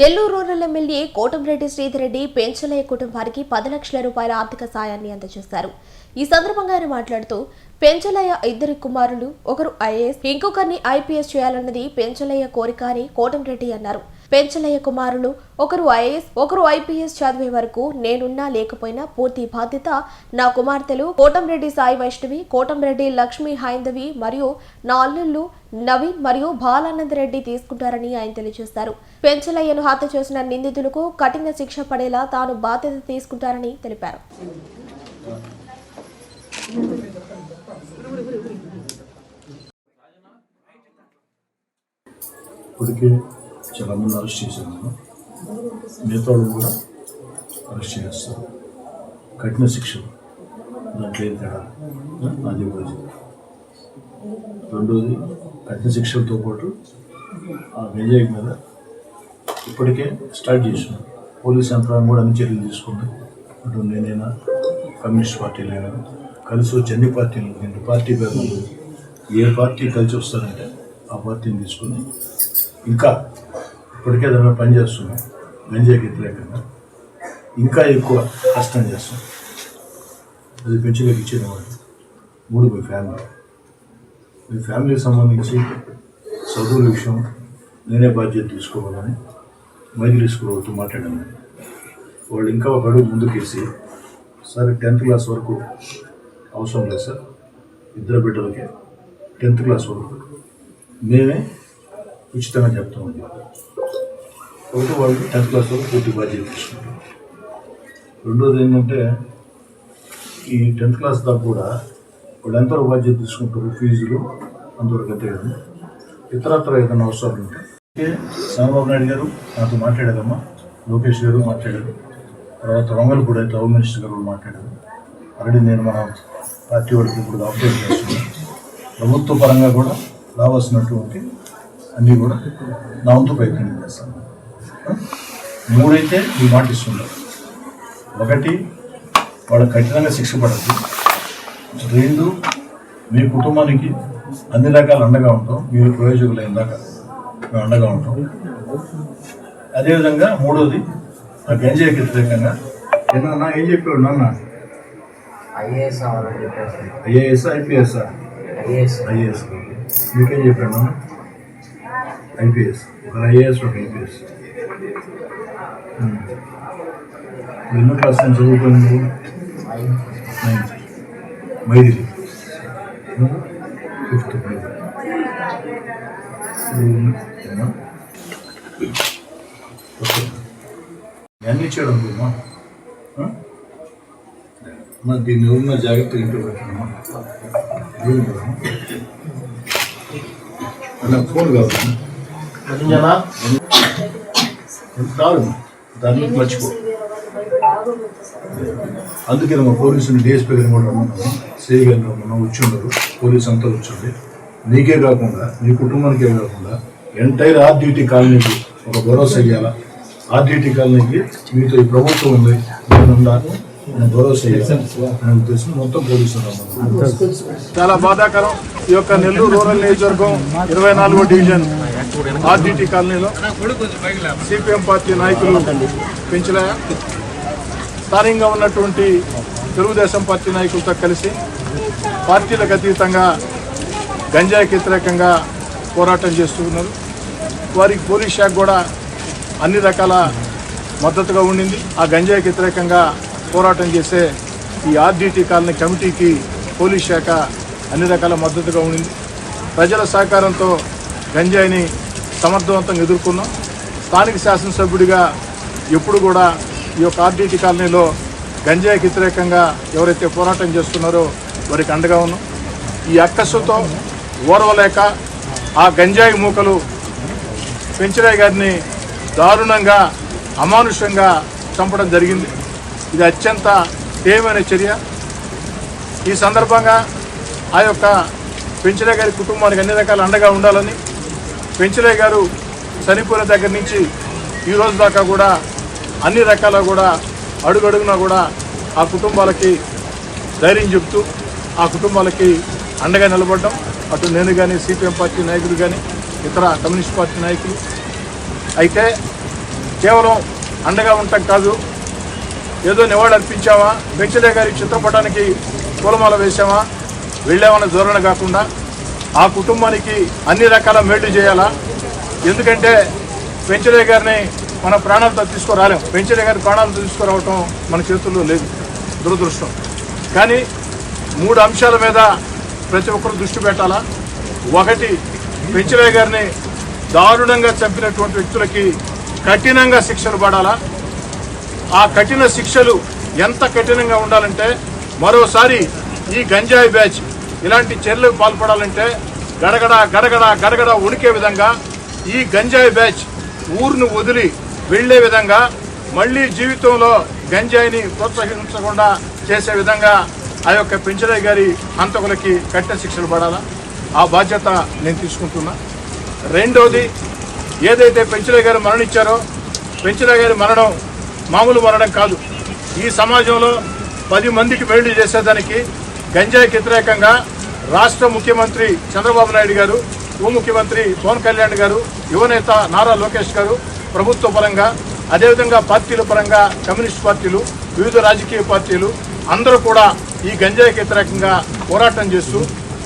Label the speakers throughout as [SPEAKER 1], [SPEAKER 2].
[SPEAKER 1] Nellore rural MLA Kotamreddy Sridhar Reddy Penchalaiah కుటుంబానికి పది లక్షల రూపాయల ఆర్థిక సాయాన్ని అందజేశారు. ఈ సందర్భంగా ఆయన మాట్లాడుతూ పెంచలయ్య ఇద్దరు కుమారులు ఒకరు ఐఏఎస్ ఇంకొకరిని ఐపీఎస్ చేయాలన్నది పెంచలయ్య కోరిక అని కోటంరెడ్డి అన్నారు. పెంచలయ్య కుమారులు ఒకరు ఐఏఎస్ ఒకరు ఐపీఎస్ చదివే వరకు నేనున్నా లేకపోయినా పూర్తి బాధ్యత నా కుమార్తెలు కోటంరెడ్డి సాయి వైష్ణవి కోటంరెడ్డి లక్ష్మీ హైందవి మరియు నా అల్లుళ్ళు నవీన్ మరియు బాలానంద రెడ్డి తీసుకుంటారని ఆయన తెలియజేశారు. పెంచలయ్యను హత్య చేసిన నిందితులకు కఠిన శిక్ష పడేలా తాను బాధ్యత తీసుకుంటారని తెలిపారు.
[SPEAKER 2] ఇప్పటికే చాలా మంది అరెస్ట్ చేశాను మిగతా కూడా అరెస్ట్ చేస్తారు. కఠిన శిక్ష. దాంట్లో ఏం తేడా? అది కూడా రెండోది కఠిన శిక్షలతో పాటు ఆ గంజాయి మీద ఇప్పటికే స్టార్ట్ చేసినాం పోలీస్ యంత్రాంగం కూడా అన్ని చర్యలు తీసుకుంది. అటు నేనైనా కమ్యూనిస్ట్ పార్టీలైనా కలిసి వచ్చి అన్ని పార్టీలు రెండు పార్టీ పేర్లు ఏ పార్టీ కలిసి వస్తారంటే ఆ పార్టీని తీసుకుని ఇంకా ఇప్పటికే దాని పని చేస్తున్నాం. గంజాయికి వ్యతిరేకంగా ఇంకా ఎక్కువ కష్టం చేస్తాం అది పెంచులకు ఇచ్చిన వాళ్ళు మూడు మీ ఫ్యామిలీ మీ ఫ్యామిలీకి సంబంధించి చదువుల విషయం నేనే బాధ్యత తీసుకోవాలని మైత్రి స్కూల్ మాట్లాడాను. వాళ్ళు ఇంకా ఒక అడుగు ముందుకేసి సరే టెన్త్ క్లాస్ వరకు అవసరం లేదు సార్. ఇద్దరు బిడ్డలకే టెన్త్ క్లాస్ వరకు మేమే ఉచితంగా చెప్తాం ఒకటి వాళ్ళు టెన్త్ క్లాస్ వరకు పూర్తి బాధ్యత తీసుకుంటారు రెండోది ఏంటంటే ఈ టెన్త్ క్లాస్ దాకా కూడా వాళ్ళు ఎంతవరకు బాధ్యత తీసుకుంటారు ఫీజులు అంతవరకు అంతే కదా ఇతరత్ర ఏదైనా అవసరాలు ఉంటాయి ఓకే చంద్రబాబు నాయుడు గారు నాతో మాట్లాడారమ్మా. లోకేష్ గారు మాట్లాడారు. తర్వాత వంగలపూడి అయితే హోమ్ మినిస్టర్ గారు మాట్లాడారు. ఆల్రెడీ నేను మన పార్టీ వాళ్ళకి ఇప్పుడు అప్డేట్ చేస్తున్నాను. ప్రభుత్వ పరంగా కూడా రావాల్సినటువంటి అన్నీ కూడా నా వంతు ప్రయత్నం చేస్తాను? మూడైతే ఈ మాట ఇస్తున్నారు ఒకటి వాళ్ళ కఠినంగా శిక్ష పడద్దు. రెండు మీ కుటుంబానికి అన్ని రకాల అండగా ఉంటాం. మీరు ప్రయోజకులైన దాకా మేము అండగా ఉంటాం. అదేవిధంగా మూడోది ఆ గంజాయికి వ్యతిరేకంగా ఏమన్నా ఏం చెప్పాడు నాన్న?
[SPEAKER 3] IAS
[SPEAKER 2] IPS?
[SPEAKER 3] ఐఏఎస్.
[SPEAKER 2] ఐఏఎస్. మీకేం చెప్పాడు నాన్న? ఐపీఎస్. ఒక ఐఏఎస్ ఒక ఐపీఎస్. ఎన్నో క్లాస్ నుంచి చదువుకోండి నువ్వు నైన్త్ మైదిలి. Fifth okay. అన్నీ చేయడం అమ్మా మా దీన్ని ఎవరన్నా జాగ్రత్తగా ఇంట్లో పెట్టమ్మా నాకు ఫోన్ కావాలి కాదు దాన్ని మర్చిపో. అందుకే మా పోలీసుని డిఎస్పీ గారిని కూడా రమ్మన్నాము సిఐ గారిని రమ్మన్నాము వచ్చి ఉండరు పోలీసు అంతా వచ్చింది నీకే కాకుండా నీ కుటుంబానికే కాకుండా ఎంటైర్ ఆర్డిటీ కాలనీకి ఒక భరోసా ఇవ్వాలా ఆర్డిటీ కాలనీకి మీతో ఈ ప్రభుత్వం ఉంది. నేను భరోసా ఇవ్వాలి అనే ఉద్దేశం మొత్తం పోలీసులు రమ్మన్నాము
[SPEAKER 4] చాలా బాధాకరం. ఈ యొక్క నెల్లూరు రూరల్ నియోజకవర్గం ఇరవై నాలుగో డివిజన్. ఆర్డీటీ కాలనీలో సిపిఎం పార్టీ నాయకులు పెంచలే స్థానికంగా ఉన్నటువంటి తెలుగుదేశం పార్టీ నాయకులతో కలిసి పార్టీలకు అతీతంగా గంజాయికి వ్యతిరేకంగా పోరాటం చేస్తున్నారు. వారికి పోలీస్ శాఖ కూడా అన్ని రకాల మద్దతుగా ఉండింది. ఆ గంజాయికి వ్యతిరేకంగా పోరాటం చేసే ఈ ఆర్డీటీ కాలనీ కమిటీకి పోలీస్ శాఖ అన్ని రకాల మద్దతుగా ఉండింది. ప్రజల సహకారంతో గంజాయిని సమర్థవంతంగా ఎదుర్కొన్నాం. స్థానిక శాసనసభ్యుడిగా ఎప్పుడు కూడా ఈ యొక్క ఆర్డిటి కాలనీలో గంజాయికి వ్యతిరేకంగా ఎవరైతే పోరాటం చేస్తున్నారో వారికి అండగా ఉన్నాం. ఈ అక్కస్సుతో ఓర్వలేక ఆ గంజాయి మూకలు పెంచరాయ్ గారిని దారుణంగా అమానుషంగా చంపడం జరిగింది. ఇది అత్యంత తీవ్రమైన చర్య. ఈ సందర్భంగా ఆ యొక్క పెంచరాయ్ గారి కుటుంబానికి అన్ని రకాల అండగా ఉండాలని పెంచలే గారు చనిపోయిన దగ్గర నుంచి ఈ రోజు దాకా కూడా అన్ని రకాల కూడా అడుగడుగునా కూడా ఆ కుటుంబాలకి ధైర్యం చెప్తూ ఆ కుటుంబాలకి అండగా నిలబడ్డం. అటు నేను కానీ సిపిఎం పార్టీ నాయకులు కానీ ఇతర కమ్యూనిస్ట్ పార్టీ నాయకులు. అయితే కేవలం అండగా ఉండటం కాదు ఏదో నివాళి అర్పించామా వెంకటయ్య గారి చిత్రపటానికి పూలమాల వేసామా వెళ్ళామన్న ధోరణ కాకుండా ఆ కుటుంబానికి అన్ని రకాల మేళ్ళు చేయాలా? ఎందుకంటే పెంచరే గారిని మన ప్రాణాలతో తీసుకురాలేం. పెంచరే గారి ప్రాణాలతో తీసుకురావటం మన చేతుల్లో లేదు దురదృష్టం. కానీ మూడు అంశాల మీద ప్రతి ఒక్కరు దృష్టి పెట్టాలా? ఒకటి పెంచరే గారిని దారుణంగా చంపినటువంటి వ్యక్తులకి కఠినంగా శిక్షలు పడాలా? ఆ కఠిన శిక్షలు ఎంత కఠినంగా ఉండాలంటే మరోసారి ఈ గంజాయి బ్యాచ్ ఇలాంటి చర్యలకు పాల్పడాలంటే గడగడ గడగడ గడగడ ఉడికే విధంగా ఈ గంజాయి బ్యాచ్ ఊరును వదిలి వెళ్ళే విధంగా మళ్ళీ జీవితంలో గంజాయిని ప్రోత్సహించకుండా చేసే విధంగా ఆ యొక్క పెంచలయ్య గారి హంతకులకి కఠిన శిక్షలు పడాలా? ఆ బాధ్యత నేను తీసుకుంటున్నా. రెండోది ఏదైతే పెంచలయ్య గారు మరణించారో పెంచరాయ్ గారి మరణం మామూలు మరణం కాదు. ఈ సమాజంలో పది మందికి పెళ్ళి చేసేదానికి గంజాయికి వ్యతిరేకంగా రాష్ట్ర ముఖ్యమంత్రి చంద్రబాబు నాయుడు గారు ఉప ముఖ్యమంత్రి పవన్ కళ్యాణ్ గారు యువనేత నారా లోకేష్ గారు ప్రభుత్వ పరంగా అదేవిధంగా పార్టీల పరంగా కమ్యూనిస్ట్ పార్టీలు వివిధ రాజకీయ పార్టీలు అందరూ కూడా ఈ గంజాయికి వ్యతిరేకంగా పోరాటం చేస్తూ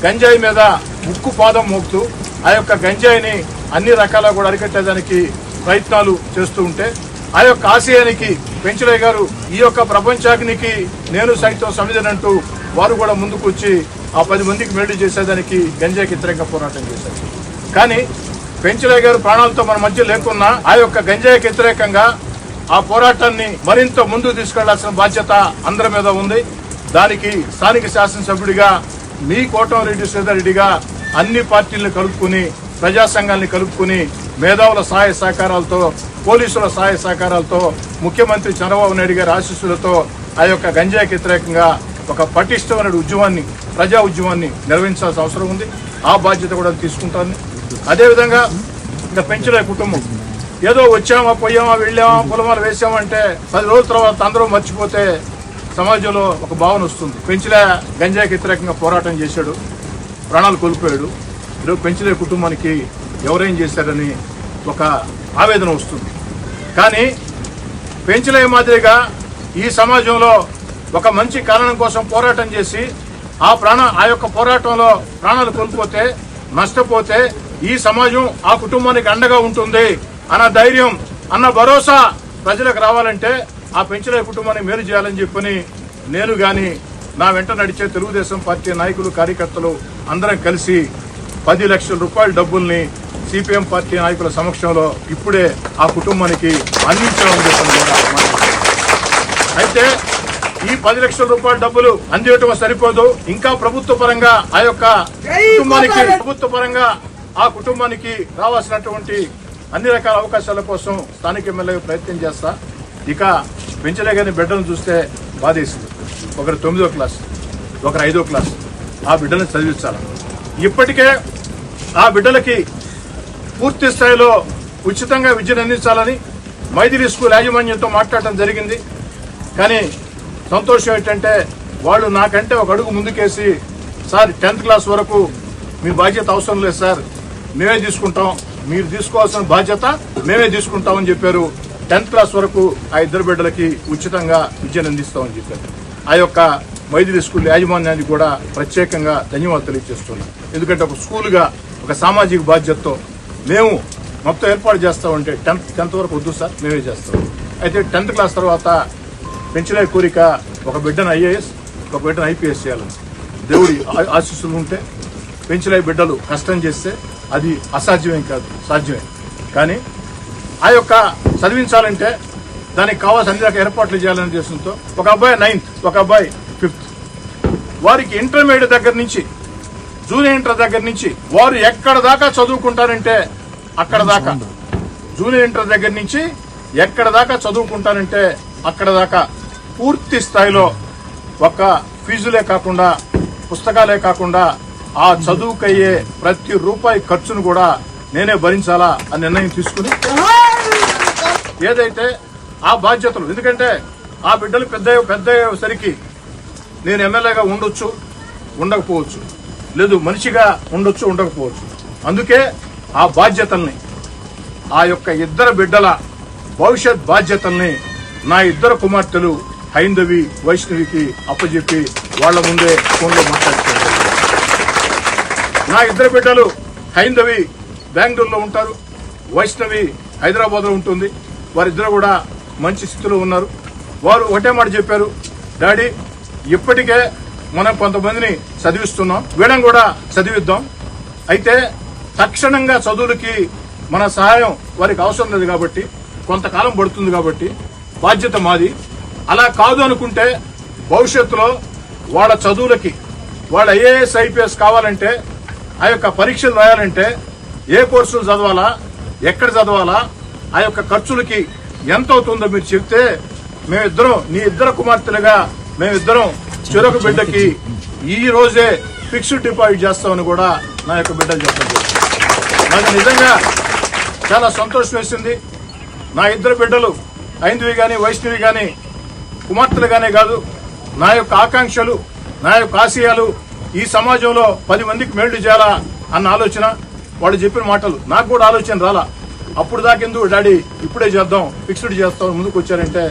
[SPEAKER 4] గంజాయి మీద ముక్కు పాదం మోపుతూ ఆ యొక్క గంజాయిని అన్ని రకాల కూడా అరికట్టేదానికి ప్రయత్నాలు చేస్తూ ఉంటే ఆ యొక్క ఆశయానికి పెంచలయ్య గారు ఈ యొక్క ప్రపంచాగ్నికి నేను సైతం సమిధనంటూ వారు కూడా ముందుకు వచ్చి ఆ పది మందికి మేలు చేసేదానికి గంజాకి వ్యతిరేకంగా పోరాటం చేశారు. కానీ పెంచలే గారు ప్రాణాలతో మన మధ్య లేకున్నా ఆ యొక్క గంజాయికి వ్యతిరేకంగా ఆ పోరాటాన్ని మరింత ముందు తీసుకెళ్ళాల్సిన బాధ్యత అందరి మీద ఉంది. దానికి స్థానిక శాసనసభ్యుడిగా మీ కోటమిరెడ్డి శ్రీధర్రెడ్డిగా అన్ని పార్టీలను కలుపుకుని ప్రజా సంఘాలని కలుపుకుని మేధావుల సహాయ సహకారాలతో పోలీసుల సహాయ సహకారాలతో ముఖ్యమంత్రి చంద్రబాబు నాయుడు గారి ఆశీస్సులతో ఆ యొక్క గంజాయికి వ్యతిరేకంగా ఒక పటిష్టమైన ఉద్యమాన్ని ప్రజా ఉద్యమాన్ని నిర్వహించాల్సిన అవసరం ఉంది. ఆ బాధ్యత కూడా తీసుకుంటాను. అదేవిధంగా ఇంకా పెంచిన కుటుంబం. ఏదో వచ్చామా పోయామా వెళ్ళామా పొలమాలు వేసామంటే పది రోజుల తర్వాత అందరూ మర్చిపోతే సమాజంలో ఒక భావన వస్తుంది. పెంచిలే గంజాయికి వ్యతిరేకంగా పోరాటం చేశాడు. ప్రాణాలు కోల్పోయాడు. ఈరోజు పెంచిలే కుటుంబానికి ఎవరేం చేశారని ఒక ఆవేదన వస్తుంది. కానీ పెంచలే మాదిరిగా ఈ సమాజంలో ఒక మంచి కారణం కోసం పోరాటం చేసి ఆ ప్రాణ ఆ యొక్క పోరాటంలో ప్రాణాలు కోల్పోతే నష్టపోతే ఈ సమాజం ఆ కుటుంబానికి అండగా ఉంటుంది అన్న ధైర్యం అన్న భరోసా ప్రజలకు రావాలంటే ఆ పెంచలే కుటుంబానికి మేలు చేయాలని చెప్పని నేను గాని నా వెంట నడిచే తెలుగుదేశం పార్టీ నాయకులు కార్యకర్తలు అందరం కలిసి పది లక్షల రూపాయల డబ్బుల్ని సిపిఎం పార్టీ నాయకుల సమక్షంలో ఇప్పుడే ఆ కుటుంబానికి అందించడం చెప్పని కూడా అయితే ఈ పది లక్షల రూపాయల డబ్బులు అందించడం సరిపోదు. ఇంకా ప్రభుత్వ పరంగా ఆ యొక్క కుటుంబానికి ప్రభుత్వ పరంగా ఆ కుటుంబానికి రావాల్సినటువంటి అన్ని రకాల అవకాశాల కోసం స్థానిక ఎమ్మెల్యే ప్రయత్నం చేస్తా. ఇక పెంచలే గారి బిడ్డలను చూస్తే బాధేసింది. ఒకరు తొమ్మిదో క్లాస్ ఒకరు ఐదో క్లాస్. ఆ బిడ్డలను చదివించాలి. ఇప్పటికే ఆ బిడ్డలకి పూర్తి స్థాయిలో ఉచితంగా విద్యను అందించాలని మైదిరి స్కూల్ యాజమాన్యంతో మాట్లాడటం జరిగింది. కానీ సంతోషం ఏంటంటే వాళ్ళు నాకంటే ఒక అడుగు ముందుకేసి సార్ టెన్త్ క్లాస్ వరకు మీ బాధ్యత అవసరం లేదు సార్. మేమే తీసుకుంటాం. మీరు తీసుకోవాల్సిన బాధ్యత మేమే తీసుకుంటామని చెప్పారు. టెన్త్ క్లాస్ వరకు ఆ ఇద్దరు బిడ్డలకి ఉచితంగా విద్యను అందిస్తామని చెప్పారు. ఆ యొక్క మైదిరి స్కూల్ యాజమాన్యానికి కూడా ప్రత్యేకంగా ధన్యవాదాలు తెలియజేస్తున్నాం. ఎందుకంటే ఒక స్కూల్గా ఒక సామాజిక బాధ్యతతో మేము మొత్తం ఏర్పాటు చేస్తామంటే టెన్త్ టెన్త్ వరకు వద్దు సార్ మేమే చేస్తాం. అయితే టెన్త్ క్లాస్ తర్వాత పెంచలే కోరిక ఒక బిడ్డను ఐఏఎస్ ఒక బిడ్డను ఐపీఎస్ చేయాలని దేవుడి ఆశీస్సులు ఉంటే పెంచలే బిడ్డలు కష్టం చేస్తే అది అసాధ్యమేం కాదు సాధ్యమే. కానీ ఆ యొక్క చదివించాలంటే దానికి కావాల్సిన అన్ని రకాల ఏర్పాట్లు చేయాలనే ఉద్దేశంతో ఒక అబ్బాయి నైన్త్ ఒక అబ్బాయి ఫిఫ్త్. వారికి ఇంటర్మీడియట్ దగ్గర నుంచి జూనియర్ ఇంటర్ దగ్గర నుంచి వారు ఎక్కడ దాకా చదువుకుంటారంటే అక్కడ దాకా. జూనియర్ ఇంటర్ దగ్గర నుంచి ఎక్కడ దాకా చదువుకుంటారంటే అక్కడ దాకా. పూర్తి స్థాయిలో ఒక ఫీజులే కాకుండా పుస్తకాలే కాకుండా ఆ చదువుకయ్యే ప్రతి రూపాయి ఖర్చును కూడా నేనే భరించాలా అని నిర్ణయం తీసుకుని ఏదైతే ఆ బాధ్యతలు ఎందుకంటే ఆ బిడ్డలు పెద్ద పెద్ద సరికి నేను ఎమ్మెల్యేగా ఉండొచ్చు ఉండకపోవచ్చు. లేదు మనిషిగా ఉండొచ్చు ఉండకపోవచ్చు. అందుకే ఆ బాధ్యతల్ని ఆ యొక్క ఇద్దరు బిడ్డల భవిష్యత్ బాధ్యతల్ని నా ఇద్దరు కుమార్తెలు హైందవి వైష్ణవికి అప్పజెప్పి వాళ్ళ ముందే ఫోన్లో మాట్లాడుతున్నారు. నా ఇద్దరు బిడ్డలు హైందవి బెంగళూరులో ఉంటారు. వైష్ణవి హైదరాబాద్లో ఉంటుంది. వారిద్దరు కూడా మంచి స్థితిలో ఉన్నారు. వారు ఒకటే మాట చెప్పారు. డాడీ ఇప్పటికే మనం కొంతమందిని చదివిస్తున్నాం. వీళ్ళని కూడా చదివిద్దాం. అయితే తక్షణంగా చదువులకి మన సహాయం వారికి అవసరం లేదు కాబట్టి కొంతకాలం పడుతుంది కాబట్టి బాధ్యత మాది. అలా కాదు అనుకుంటే భవిష్యత్తులో వాళ్ళ చదువులకి వాళ్ళ ఐఏఎస్ ఐపీఎస్ కావాలంటే ఆ యొక్క పరీక్షలు రాయాలంటే ఏ కోర్సులు చదవాలా ఎక్కడ చదవాలా ఆ యొక్క ఖర్చులకి ఎంత అవుతుందో మీరు చెప్తే మేమిద్దరం నీ ఇద్దరు కుమార్తెలుగా మేమిద్దరం చెరొక బిడ్డకి ఈ రోజే ఫిక్స్డ్ డిపాజిట్ చేస్తామని కూడా నా యొక్క బిడ్డలు చెప్పండి నాకు నిజంగా చాలా సంతోషం వేసింది. నా ఇద్దరు బిడ్డలు ఐందవి కానీ వైష్ణవి కానీ కుమార్తెలుగానే కాదు నా యొక్క ఆకాంక్షలు నా యొక్క ఆశయాలు ఈ సమాజంలో పది మందికి మేళ్ళు చేయాలా అన్న ఆలోచన. వాళ్ళు చెప్పిన మాటలు నాకు కూడా ఆలోచన రాలా. అప్పుడు దాకెందుకు డాడీ ఇప్పుడే చేద్దాం ఫిక్స్డ్ చేస్తాం ముందుకు వచ్చారంటే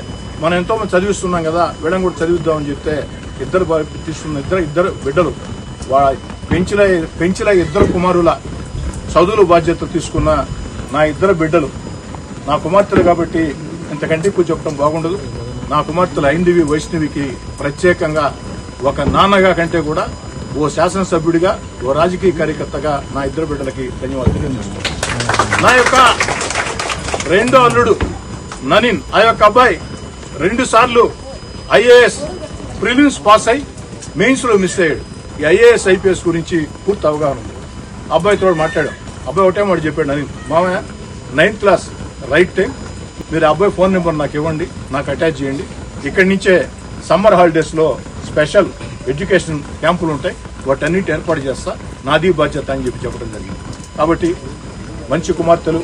[SPEAKER 4] మనం ఎంతో మంది చదివిస్తున్నాం కదా వీళ్ళని కూడా చదివిద్దామని చెప్తే ఇద్దరు తీసుకున్న ఇద్దరు ఇద్దరు బిడ్డలు పెంచిన పెంచిన ఇద్దరు కుమారుల చదువులు బాధ్యత తీసుకున్న నా ఇద్దరు బిడ్డలు. నా కుమార్తెలు కాబట్టి ఇంతకంటే ఎక్కువ చెప్పడం బాగుండదు. నా కుమార్తెలు ఐందివి వైష్ణవికి ప్రత్యేకంగా ఒక నాన్నగా కంటే కూడా ఓ శాసనసభ్యుడిగా ఓ రాజకీయ కార్యకర్తగా నా ఇద్దరు బిడ్డలకి ధన్యవాదాలు తెలియజేస్తున్నాను. నా యొక్క రెండో అల్లుడు ననిన్ ఆ యొక్క అబ్బాయి రెండు సార్లు ఐఏఎస్ ప్రిలిమ్స్ పాస్ అయి మెయిన్స్లో మిస్ అయ్యాడు. ఈ ఐఏఎస్ ఐపీఎస్ గురించి పూర్తి అవగాహన ఉంది. అబ్బాయితో మాట్లాడాం. అబ్బాయి ఒకటే మాట చెప్పాడు ననిన్ మామయ్య నైన్త్ క్లాస్ రైట్ టైం మీరు అబ్బాయి ఫోన్ నెంబర్ నాకు ఇవ్వండి నాకు అటాచ్ చేయండి. ఇక్కడి నుంచే సమ్మర్ హాలిడేస్లో స్పెషల్ ఎడ్యుకేషన్ క్యాంపులు ఉంటాయి వాటన్నిటి ఏర్పాటు చేస్తా. నాది బాధ్యత అని చెప్పి చెప్పడం జరిగింది. కాబట్టి మంచి కుమార్తెలు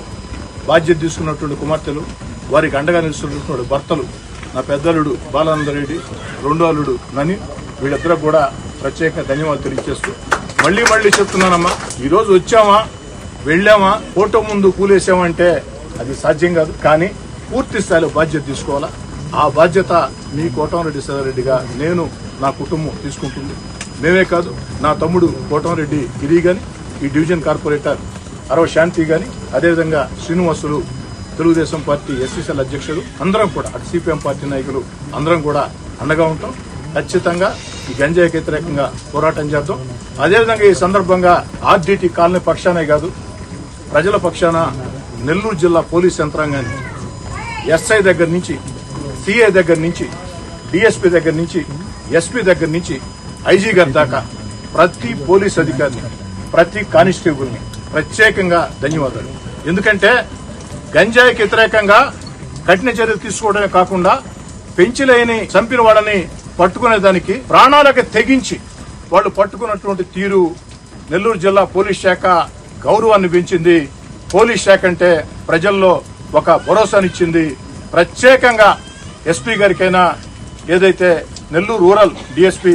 [SPEAKER 4] బాధ్యత తీసుకున్నటువంటి కుమార్తెలు వారికి అండగా నిలుస్తున్నటువంటి భర్తలు నా పెద్దలుడు బాలానందరెడ్డి రెండో అల్లుడు నని వీళ్ళిద్దరూ కూడా ప్రత్యేక ధన్యవాదాలు తెలియజేస్తూ మళ్ళీ మళ్ళీ చెప్తున్నానమ్మా ఈరోజు వచ్చామా వెళ్ళామా ఫోటో ముందు కూలేసామంటే అది సాధ్యం కాదు. కానీ పూర్తి స్థాయిలో బాధ్యత తీసుకోవాలా? ఆ బాధ్యత మీ కోటంరెడ్డి సదారెడ్డిగా నేను నా కుటుంబం తీసుకుంటుంది. మేమే కాదు నా తమ్ముడు కోటంరెడ్డి గిరి గాని ఈ డివిజన్ కార్పొరేటర్ అరవ శాంతి గాని అదేవిధంగా శ్రీనివాసులు తెలుగుదేశం పార్టీ ఎస్సీసీఎల్ అధ్యక్షుడు అందరం కూడా అటు సిపిఎం పార్టీ నాయకులు అందరం కూడా అండగా ఉంటాం. ఖచ్చితంగా ఈ గంజాయికి వ్యతిరేకంగా పోరాటం చేద్దాం. అదేవిధంగా ఈ సందర్భంగా ఆర్డీటీ కాలనీ పక్షానే కాదు ప్రజల పక్షాన నెల్లూరు జిల్లా పోలీస్ యంత్రాంగాన్ని ఎస్ఐ దగ్గర నుంచి సిఐ దగ్గర నుంచి డిఎస్పీ దగ్గర నుంచి ఎస్పీ దగ్గర నుంచి ఐజీ గారి దాకా ప్రతి పోలీస్ అధికారిని ప్రతి కానిస్టేబుల్ని ప్రత్యేకంగా ధన్యవాదాలు. ఎందుకంటే గంజాయికి వ్యతిరేకంగా కఠిన చర్యలు తీసుకోవడమే కాకుండా పెంచిలేని చంపిన వాళ్ళని పట్టుకునేదానికి ప్రాణాలకు తెగించి వాళ్ళు పట్టుకున్నటువంటి తీరు నెల్లూరు జిల్లా పోలీస్ శాఖ గౌరవాన్ని పెంచింది. పోలీస్ శాఖ అంటే ప్రజల్లో ఒక భరోసానిచ్చింది. ప్రత్యేకంగా ఎస్పీ గారికైనా ఏదైతే నెల్లూరు రూరల్ డిఎస్పీ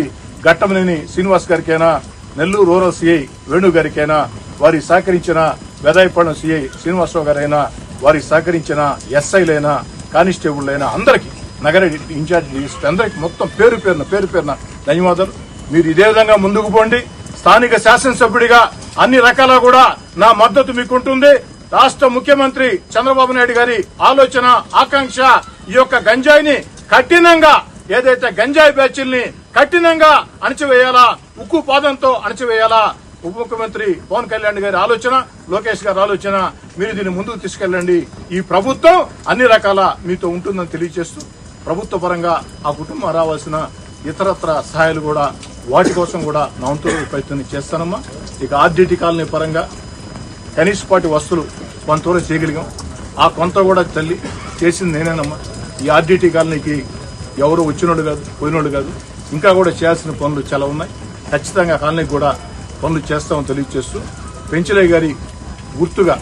[SPEAKER 4] ఘట్టమనేని శ్రీనివాస్ గారికైనా నెల్లూరు రూరల్ సిఐ వేణు గారికైనా వారి సహకరించిన వెదాయపడం సిఐ శ్రీనివాసరావు గారైనా వారి సహకరించిన ఎస్ఐలైనా కానిస్టేబుల్లైనా అందరికీ నగర ఇన్ఛార్జ్ డిఎస్పీ అందరికీ మొత్తం పేరు పేరున పేరు పేరున ధన్యవాదాలు. మీరు ఇదే విధంగా ముందుకు పోండి. స్థానిక శాసనసభ్యుడిగా అన్ని రకాల కూడా నా మద్దతు మీకుంటుంది. రాష్ట్ర ముఖ్యమంత్రి చంద్రబాబు నాయుడు గారి ఆలోచన ఆకాంక్ష ఈ యొక్క గంజాయిని కఠినంగా ఏదైతే గంజాయి బ్యాచ్ల్ని కఠినంగా అణచివేయాలా ఉక్కు పాదంతో అణచివేయాలా? ఉప ముఖ్యమంత్రి పవన్ కళ్యాణ్ గారి ఆలోచన లోకేష్ గారి ఆలోచన మీరు దీన్ని ముందుకు తీసుకెళ్ళండి. ఈ ప్రభుత్వం అన్ని రకాల మీతో ఉంటుందని తెలియజేస్తూ ప్రభుత్వ పరంగా ఆ కుటుంబం రావాల్సిన ఇతరత్ర సహాయాలు కూడా వాటి కోసం కూడా నా వంతు ప్రయత్నం చేస్తానమ్మా. ఇక ఆర్డిటి కాలనీ పరంగా కనీసపాటి వస్తువులు కొంతవరకు చేయగలిగాం. ఆ కొంత కూడా తల్లి చేసింది నేనేనమ్మా. ఈ ఆర్డీటీ కాలనీకి ఎవరు వచ్చినోడు కాదు పోయినోడు కాదు. ఇంకా కూడా చేయాల్సిన పనులు చాలా ఉన్నాయి. ఖచ్చితంగా కాలనీకి కూడా పనులు చేస్తామని తెలియజేస్తూ పెంచలయ్య గారి గుర్తుగా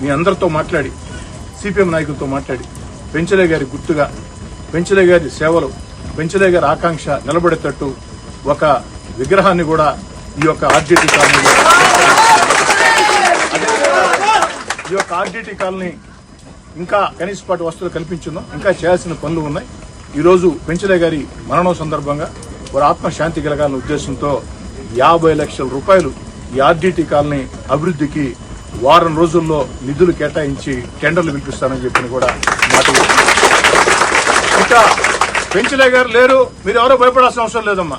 [SPEAKER 4] మీ అందరితో మాట్లాడి సిపిఎం నాయకులతో మాట్లాడి పెంచలయ్య గారి గుర్తుగా పెంచలయ్య గారి సేవలు పెంచలే గారి ఆకాంక్ష నిలబడేటట్టు ఒక విగ్రహాన్ని కూడా ఈ యొక్క ఆర్జేటీ కాలనీలో ఈ యొక్క ఆర్డిటి కాలనీ ఇంకా కనీసపాటి వస్తువులు కల్పించున్నాం ఇంకా చేయాల్సిన పనులు ఉన్నాయి. ఈరోజు పెంచలే గారి మరణం సందర్భంగా వారి ఆత్మశాంతి కలగాలనే ఉద్దేశంతో యాభై లక్షల రూపాయలు ఈ ఆర్డీటీ కాలనీ అభివృద్ధికి వారం రోజుల్లో నిధులు కేటాయించి టెండర్లు పిలిపిస్తానని చెప్పిన కూడా మాట ఇంకా పెంచలే గారు లేరు. మీరు ఎవరో భయపడాల్సిన అవసరం లేదమ్మా.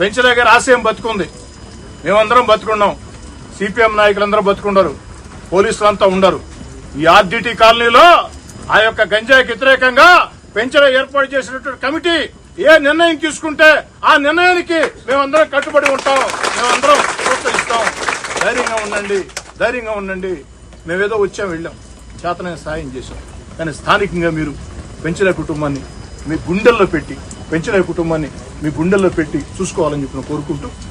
[SPEAKER 4] పెంచలే గారి ఆశయం బతుకుంది. మేమందరం బతుకున్నాం. సిపిఎం నాయకులందరూ బతుకున్నారు పోలీసులంతా ఉండరు. ఈ ఆర్డిటి కాలనీలో ఆ యొక్క గంజాయికి వ్యతిరేకంగా పెంచర ఏర్పాటు చేసినటువంటి కమిటీ ఏ నిర్ణయం తీసుకుంటే ఆ నిర్ణయానికి మేమందరం కట్టుబడి ఉంటాం. మేమందరం ప్రోత్సహిస్తాం. ధైర్యంగా ఉండండి. ధైర్యంగా ఉండండి. మేమేదో వచ్చాం వెళ్ళాం. చేతనైన సాయం చేశాం. కానీ స్థానికంగా మీరు పెంచిన కుటుంబాన్ని మీ గుండెల్లో పెట్టి పెంచిన కుటుంబాన్ని మీ గుండెల్లో పెట్టి చూసుకోవాలని చెప్పిన కోరుకుంటూ